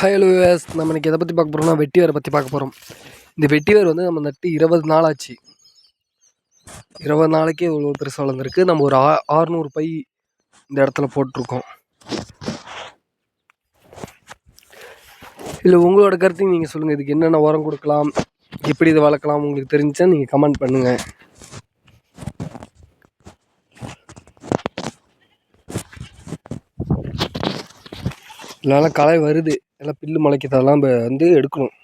Hello நம்ம இன்னைக்கு எதை பற்றி பார்க்க போகிறோம்னா வெட்டிவேரை பற்றி பார்க்க போகிறோம் இந்த வெட்டிவேர் வந்து நம்ம நட்டு இருபது நாள் ஆச்சு இருபது நாளைக்கே இவ்வளோ பெருசாக வளர்ந்துருக்கு. நம்ம ஒரு ஆ ஆறுநூறு பை இந்த இடத்துல போட்டிருக்கோம். இல்லை உங்களோட கருத்தையும் நீங்கள் சொல்லுங்கள் இதுக்கு என்னென்ன உரம் கொடுக்கலாம்? எப்படி இதை வளர்க்கலாம்? உங்களுக்கு தெரிஞ்சா நீங்கள் கமெண்ட் பண்ணுங்கள் இதனால களை வருது. எல்லாம் பில்லு முளைக்கிறதெல்லாம் நம்ம வந்து எடுக்கணும்.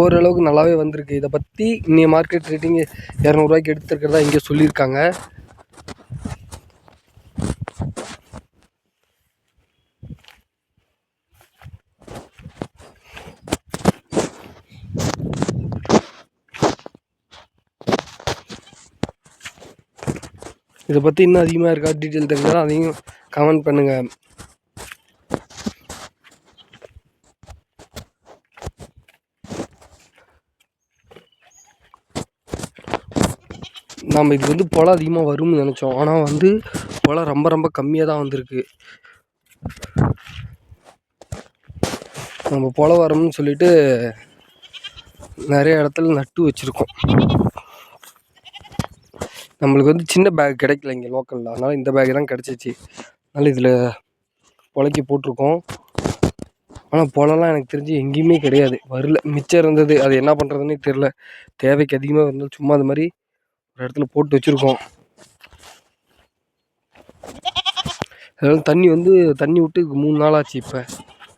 ஓரளவுக்கு நல்லாவே வந்திருக்கு. இதை பற்றி இன்னைய மார்க்கெட் ரேட்டிங் இரநூறுவாய்க்கு எடுத்துருக்கிறதா இங்கே சொல்லியிருக்காங்க. இதை பற்றி இன்னும் அதிகமாக இருக்கா டீட்டெயில் தெரிஞ்சாலும் அதையும் கமெண்ட் பண்ணுங்கள் நம்ம இது வந்து புல அதிகமாக வரும்னு நினச்சோம். ஆனால் வந்து புல ரொம்ப ரொம்ப கம்மியாக தான் வந்திருக்கு. நம்ம புல வரும்னு சொல்லிட்டு நிறைய இடத்துல நட்டு வச்சுருக்கோம். நம்மளுக்கு வந்து சின்ன பேக் கிடைக்கல இங்கே லோக்கலில் அதனால் இந்த பேக் தான் கிடச்சிச்சு. அதனால் இதில் புழைக்கி போட்டிருக்கோம். ஆனால் பொலலாம் எனக்கு தெரிஞ்சு எங்கேயுமே கிடையாது. வரல. மிச்சம் இருந்தது. அது என்ன பண்ணுறதுன்னே தெரில தேவைக்கு அதிகமாக இருந்தால் சும்மா அது மாதிரி ஒரு இடத்துல போட்டு வச்சுருக்கோம். அதனால் தண்ணி வந்து தண்ணி விட்டு மூணு நாள் ஆச்சு இப்போ.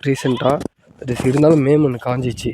ரீசெண்டாக அது இருந்தாலும் மேம் ஒன்று காஞ்சிச்சு.